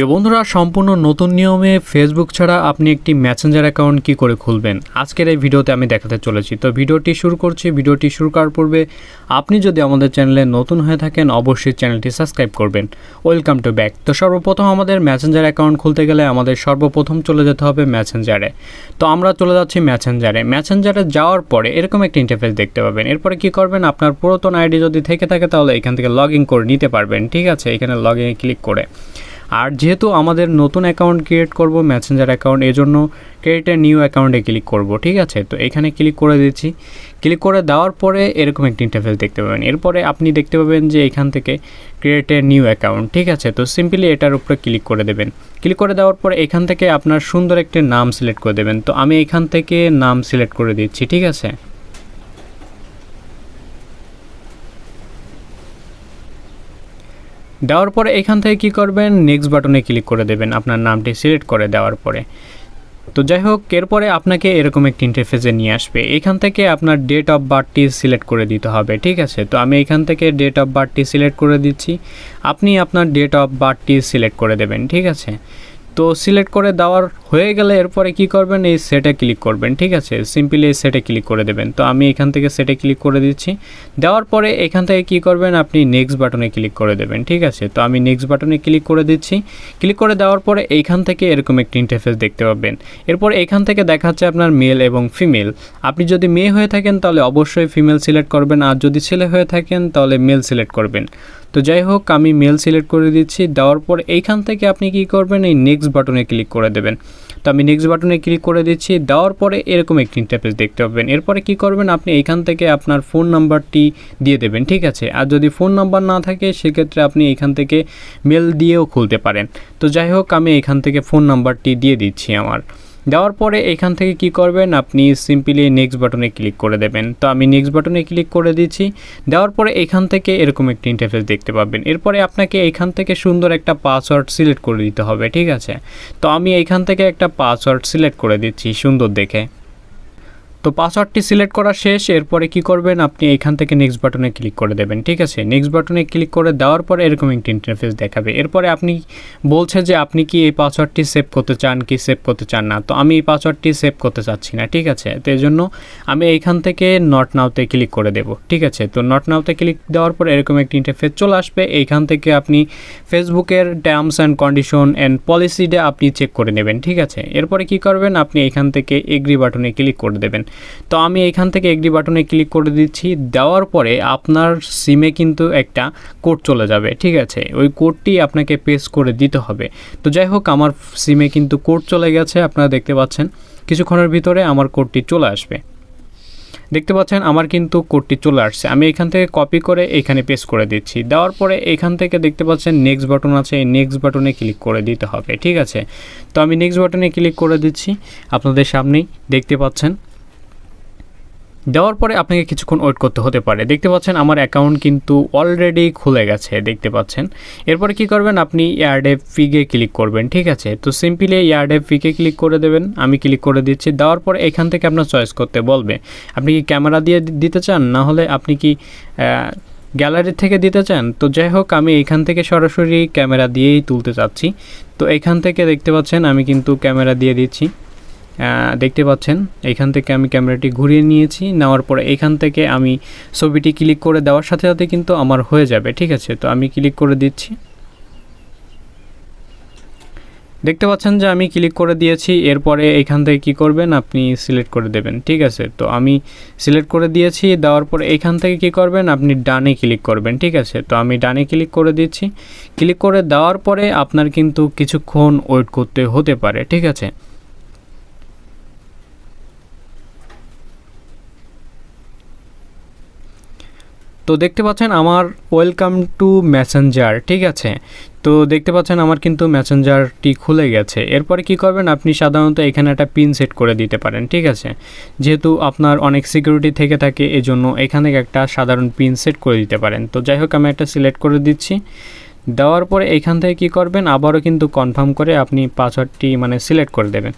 প্রিয় বন্ধুরা, সম্পূর্ণ নতুন নিয়মে ফেসবুক ছাড়া আপনি একটি ম্যাসেঞ্জার অ্যাকাউন্ট কি করে খুলবেন? আজকের এই ভিডিওতে আমি দেখাতে চলেছি। তো ভিডিওটি শুরু করছি। ভিডিওটি শুরু করার পূর্বে আপনি যদি আমাদের চ্যানেলে নতুন হয়ে থাকেন, অবশ্যই চ্যানেলটি সাবস্ক্রাইব করবেন। ওয়েলকাম টু ব্যাক তো সর্বপ্রথম আমাদের ম্যাসেঞ্জার অ্যাকাউন্ট খুলতে গেলে আমাদের সর্বপ্রথম চলে যেতে হবে ম্যাসেঞ্জারে তো আমরা চলে যাচ্ছি ম্যাসেঞ্জারে ম্যাসেঞ্জারে যাওয়ার পরে এরকম একটা ইন্টারফেস দেখতে পাবেন। এরপরে কি করবেন? আপনার পুরাতন আইডি যদি থেকে থাকে, তাহলে এখান থেকে লগ ইন করে নিতে পারবেন। ঠিক আছে? এখানে লগ ক্লিক করে। আর যেহেতু আমাদের নতুন অ্যাকাউন্ট ক্রিয়েট করব ম্যাসেঞ্জার অ্যাকাউন্ট এই জন্য ক্রিয়েট এ নিউ অ্যাকাউন্টে ক্লিক করব, ঠিক আছে? তো এখানে ক্লিক করে দিচ্ছি। ক্লিক করে দেওয়ার পরে এরকম একটি ইন্টারফেস দেখতে পাবেন। এরপরে আপনি দেখতে পাবেন যে এখান থেকে ক্রিয়েট নিউ অ্যাকাউন্ট ঠিক আছে? তো সিম্পলি এটার উপরে ক্লিক করে দেবেন। ক্লিক করে দেওয়ার পরে এখান থেকে আপনার সুন্দর একটি নাম সিলেক্ট করে দেবেন। তো আমি এখান থেকে নাম সিলেক্ট করে দিচ্ছি, ঠিক আছে? দেওয়ার পরে এখান থেকে কি করবেন? নেক্সট বাটনে ক্লিক করে দেবেন। আপনার নামটি সিলেক্ট করে দেওয়ার পরে। তো যাই হোক, এরপরে আপনাকে এরকম একটি ইন্টারফেসে নিয়ে আসবে। এখান থেকে আপনার ডেট অফ বার্থটি সিলেক্ট করে দিতে হবে, ঠিক আছে? তো আমি এখান থেকে ডেট অফ বার্থটি সিলেক্ট করে দিচ্ছি। আপনি আপনার ডেট অফ বার্থটি সিলেক্ট করে দেবেন, ঠিক আছে? তো সিলেক্ট করে দেওয়ার হয়ে গেলে এরপরে কি করবেন? এই সেটে ক্লিক করবেন, ঠিক আছে? সিম্পলি এই সেটে ক্লিক করে দেবেন। তো আমি এখান থেকে সেটে ক্লিক করে দিচ্ছি। দেওয়ার পরে এখান থেকে কি করবেন? আপনি নেক্সট বাটনে ক্লিক করে দেবেন, ঠিক আছে? তো আমি নেক্সট বাটনে ক্লিক করে দিচ্ছি। ক্লিক করে দেওয়ার পরে এইখান থেকে এরকম একটি ইন্টারফেস দেখতে পাবেন। এরপর এখান থেকে দেখাচ্ছে আপনার মেল এবং ফিমেল আপনি যদি মেয়ে হয়ে থাকেন, তাহলে অবশ্যই ফিমেল সিলেক্ট করবেন। আর যদি ছেলে হয়ে থাকেন, তাহলে মেল সিলেক্ট করবেন। তো যাই হোক, আমি মেল সিলেক্ট করে দিচ্ছি। দেওয়ার পর এইখান থেকে আপনি কি করবেন? এই নেক্সট বাটনে ক্লিক করে দেবেন। তো আমি নেক্সট বাটনে ক্লিক করে দিচ্ছি, দেওয়ার পরে এরকম একটি ইন্টারফেস দেখতে পাবেন। এরপরে কি করবেন? আপনি এখান থেকে আপনার ফোন নাম্বারটি দিয়ে দেবেন, ঠিক আছে? আর যদি ফোন নাম্বার না থাকে, সেক্ষেত্রে আপনি এখান থেকে মেল দিয়েও খুলতে পারেন। তো যাই হোক, আমি এখান থেকে ফোন নাম্বারটি দিয়ে দিচ্ছি আমার। দেওয়ার পরে এখান থেকে কি করবেন, আপনি সিম্পলি নেক্সট বাটনে ক্লিক করে দেবেন। তো আমি নেক্সট বাটনে ক্লিক করে দিচ্ছি। দেওয়ার পরে এখান থেকে এরকম একটি ইন্টারফেস দেখতে পাবেন। এরপরে আপনাকে এখান থেকে সুন্দর একটা পাসওয়ার্ড সিলেক্ট করে দিতে হবে, ঠিক আছে? তো আমি এখান থেকে একটা পাসওয়ার্ড সিলেক্ট করে দিচ্ছি, সুন্দর দেখে। তো পাসওয়ার্ডটি সিলেক্ট করা শেষ, এরপরে কি করবেন? আপনি এখান থেকে নেক্সট বাটনে ক্লিক করে দেবেন, ঠিক আছে? নেক্সট বাটনে ক্লিক করে দেওয়ার পরে এরকম একটি ইন্টারফেস দেখাবে। এরপরে আপনি বলছে যে আপনি কি এই পাসওয়ার্ডটি সেভ করতে চান, কি সেভ করতে চান না? তো আমি এই পাসওয়ার্ডটি সেভ করতে চাচ্ছি না, ঠিক আছে? তো এই জন্য আমি এইখান থেকে নট নাওতে ক্লিক করে দেব, ঠিক আছে? তো নট নাওতে ক্লিক দেওয়ার পর এরকম একটি ইন্টারফেস চলে আসবে। এইখান থেকে আপনি ফেসবুকের টার্মস অ্যান্ড কন্ডিশন অ্যান্ড পলিসিটা আপনি চেক করে নেবেন, ঠিক আছে? এরপরে কি করবেন? আপনি এখান থেকে এগ্রি বাটনে ক্লিক করে দেবেন। তো আমি এখান থেকে এগ্রি বাটনে ক্লিক করে দিচ্ছি। দেওয়ার পরে আপনার সিমে কিন্তু একটা কোড চলে যাবে, ঠিক আছে? ওই কোডটি আপনাকে পেস্ট করে দিতে হবে। তো যাই হোক, আমার সিমে কিন্তু কোড চলে গেছে, আপনারা দেখতে পাচ্ছেন। কিছুক্ষণের ভিতরে আমার কোডটি চলে আসবে। দেখতে পাচ্ছেন, আমার কিন্তু কোডটি চলে আসছে। আমি এখান থেকে কপি করে এখানে পেস্ট করে দিচ্ছি। দেওয়ার পরে এখান থেকে দেখতে পাচ্ছেন, নেক্সট বাটন আছে, এই নেক্সট বাটনে ক্লিক করে দিতে হবে, ঠিক আছে? তো আমি নেক্সট বাটনে ক্লিক করে দিচ্ছি। আপনাদের সামনেই দেখতে পাচ্ছেন দেওয়ার পরে আপনাকে কিছুক্ষণ ওয়েট করতে হতে পারে। দেখতে পাচ্ছেন আমার অ্যাকাউন্ট কিন্তু অলরেডি খুলে গেছে, দেখতে পাচ্ছেন। এরপরে কি করবেন? আপনি ইয়ারডে ফিগে ক্লিক করবেন, ঠিক আছে? তো সিম্পলি ইয়ারডে ফিকে ক্লিক করে দেবেন। আমি ক্লিক করে দিচ্ছি। দেওয়ার পরে এখান থেকে আপনার চয়েস করতে বলবে। আপনি কি ক্যামেরা দিয়ে দিতে চান? না হলে আপনি কি গ্যালারি থেকে দিতে চান? তো যাই হোক, আমি এখান থেকে সরাসরি ক্যামেরা দিয়েই তুলতে চাচ্ছি। তো এখান থেকে দেখতে পাচ্ছেন, আমি কিন্তু ক্যামেরা দিয়ে দিচ্ছি। দেখতে পাচ্ছেন। এখান থেকে আমি ক্যামেরাটি ঘুরিয়ে নিয়েছি। নেওয়ার পরে এখান থেকে আমি ছবিটি ক্লিক করে দেওয়ার সাথে সাথে কিন্তু আমার হয়ে যাবে, ঠিক আছে? তো আমি ক্লিক করে দিচ্ছি। দেখতে পাচ্ছেন যে আমি ক্লিক করে দিয়েছি। এরপরে এখান থেকে কি করবেন? আপনি সিলেক্ট করে দেবেন, ঠিক আছে? তো আমি সিলেক্ট করে দিয়েছি। দেওয়ার পরে এখান থেকে কি করবেন? আপনি ডানে ক্লিক করবেন, ঠিক আছে? তো আমি ডানে ক্লিক করে দিচ্ছি। ক্লিক করে দেওয়ার পরে আপনার কিন্তু কিছুক্ষণ ওয়েট করতে হতে পারে, ঠিক আছে? তো দেখতে পাচ্ছেন আমার ওয়েলকাম টু মেসেঞ্জার ঠিক আছে? তো দেখতে পাচ্ছেন আমার কিন্তু মেসেঞ্জারটি খুলে গেছে। এরপরে কি করবেন? আপনি সাধারণত এখানে একটা পিন সেট করে দিতে পারেন, ঠিক আছে? যেহেতু আপনার অনেক সিকিউরিটি থেকে থাকে, এজন্য এখানে একটা সাধারণ পিন সেট করে দিতে পারেন। তো যাই হোক, আমি একটা সিলেক্ট করে দিচ্ছি। দেওয়ার পরে এখান থেকে কি করবেন? আবারও কিন্তু কনফার্ম করে আপনি পাসওয়ার্ডটি মানে সিলেক্ট করে দেবেন।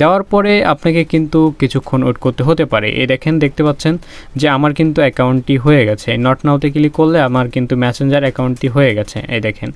দেওয়ার পরে আপনাকে কিন্তু কিছুক্ষণ ওয়েট করতে হতে পারে। এই দেখেন, দেখতে পাচ্ছেন যে আমার কিন্তু অ্যাকাউন্টটি হয়ে গেছে। নট নাওতে ক্লিক করলে আমার কিন্তু ম্যাসেঞ্জার অ্যাকাউন্টটি হয়ে গেছে। এই দেখেন।